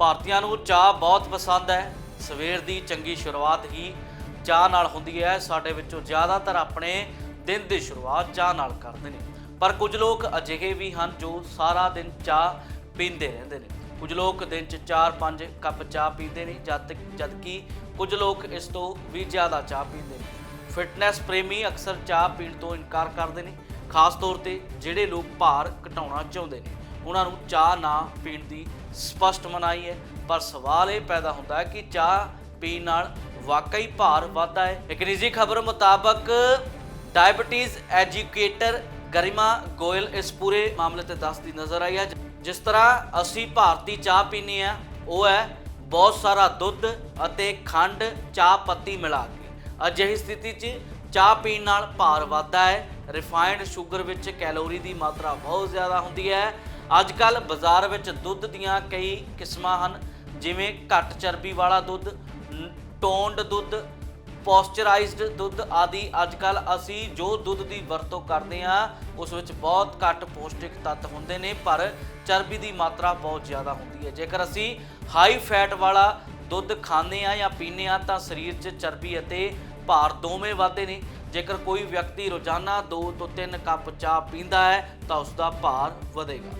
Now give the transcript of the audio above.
ਭਾਰਤੀਆਂ ਨੂੰ ਚਾਹ ਬਹੁਤ ਪਸੰਦ ਹੈ। ਸਵੇਰ ਦੀ ਚੰਗੀ ਸ਼ੁਰੂਆਤ ਹੀ ਚਾਹ ਨਾਲ ਹੁੰਦੀ ਹੈ। ਸਾਡੇ ਵਿੱਚੋਂ ਜ਼ਿਆਦਾਤਰ ਆਪਣੇ ਦਿਨ ਦੀ ਸ਼ੁਰੂਆਤ ਚਾਹ ਨਾਲ ਕਰਦੇ ਨੇ। ਪਰ ਕੁਝ ਲੋਕ ਅਜਿਹੇ ਵੀ ਹਨ ਜੋ ਸਾਰਾ ਦਿਨ ਚਾਹ ਪੀਂਦੇ ਰਹਿੰਦੇ ਨੇ। ਕੁਝ ਲੋਕ ਦਿਨ 'ਚ 4-5 ਕੱਪ ਚਾਹ ਪੀਂਦੇ ਨੇ, ਜਦ ਤੱਕ ਜਦਕਿ ਕੁਝ ਲੋਕ ਇਸ ਤੋਂ ਵੀ ਜ਼ਿਆਦਾ ਚਾਹ ਪੀਂਦੇ ਨੇ। ਫਿਟਨੈਸ ਪ੍ਰੇਮੀ ਅਕਸਰ ਚਾਹ ਪੀਣ ਤੋਂ ਇਨਕਾਰ ਕਰਦੇ ਨੇ। ਖਾਸ ਤੌਰ ਤੇ ਜਿਹੜੇ ਲੋਕ ਭਾਰ ਘਟਾਉਣਾ ਚਾਹੁੰਦੇ ਨੇ। ਉਹਨਾਂ ਨੂੰ ਚਾਹ ਨਾ ਪੀਣ ਦੀ ਸਪਸ਼ਟ ਮਨਾਹੀ ਹੈ। ਪਰ ਸਵਾਲ ਇਹ ਪੈਦਾ ਹੁੰਦਾ ਹੈ ਕਿ ਚਾਹ ਪੀਣ ਨਾਲ ਵਾਕਈ ਭਾਰ ਵੱਧਦਾ ਹੈ। ਇੱਕ ਨਿੱਜੀ ਖਬਰ ਮੁਤਾਬਕ ਡਾਇਬੀਟੀਜ਼ ਐਜੂਕੇਟਰ ਗਰਿਮਾ ਗੋਇਲ ਇਸ ਪੂਰੇ ਮਾਮਲੇ ਤੇ ਦੱਸਦੀ ਨਜ਼ਰ ਆਈ ਹੈ। ਜਿਸ ਤਰ੍ਹਾਂ ਅਸੀਂ ਭਾਰਤੀ ਚਾਹ ਪੀਂਦੇ ਆ ਉਹ ਹੈ ਬਹੁਤ ਸਾਰਾ ਦੁੱਧ ਅਤੇ ਖੰਡ ਚਾਹ ਪੱਤੀ ਮਿਲਾ ਕੇ। ਅਜਿਹੀ ਸਥਿਤੀ 'ਚ ਚਾਹ ਪੀਣ ਨਾਲ ਭਾਰ ਵੱਧਦਾ ਹੈ। ਰਿਫਾਈਨਡ ਸ਼ੂਗਰ ਵਿੱਚ ਕੈਲੋਰੀ ਦੀ ਮਾਤਰਾ ਬਹੁਤ ਜ਼ਿਆਦਾ ਹੁੰਦੀ ਹੈ। ਅੱਜ ਕੱਲ ਬਾਜ਼ਾਰ ਵਿੱਚ ਦੁੱਧ ਦੀਆਂ ਕਈ ਕਿਸਮਾਂ ਹਨ, ਜਿਵੇਂ ਘੱਟ ਚਰਬੀ ਵਾਲਾ ਦੁੱਧ ਟੋਨਡ ਦੁੱਧ, ਪੋਸਚਰਾਈਜ਼ਡ ਦੁੱਧ ਆਦਿ। ਅੱਜ ਕੱਲ ਅਸੀਂ ਜੋ ਦੁੱਧ ਦੀ ਵਰਤੋਂ ਕਰਦੇ ਹਾਂ, ਉਸ ਵਿੱਚ ਬਹੁਤ ਘੱਟ ਪੌਸ਼ਟਿਕ ਤੱਤ ਹੁੰਦੇ ਨੇ, ਪਰ ਚਰਬੀ ਦੀ ਮਾਤਰਾ ਬਹੁਤ ਜ਼ਿਆਦਾ ਹੁੰਦੀ ਹੈ। ਜੇਕਰ ਅਸੀਂ ਹਾਈ ਫੈਟ ਵਾਲਾ ਦੁੱਧ ਖਾਂਦੇ ਆ ਜਾਂ ਪੀਂਦੇ ਆ ਤਾਂ ਸਰੀਰ 'ਚ ਚਰਬੀ ਅਤੇ ਭਾਰ ਦੋਵੇਂ ਵਧਦੇ ਨੇ। ਜੇਕਰ ਕੋਈ ਵਿਅਕਤੀ ਰੋਜ਼ਾਨਾ 2 ਤੋਂ 3 ਕੱਪ ਚਾਹ ਪੀਂਦਾ ਹੈ, ਤਾਂ ਉਸ ਦਾ ਭਾਰ ਵਧੇਗਾ।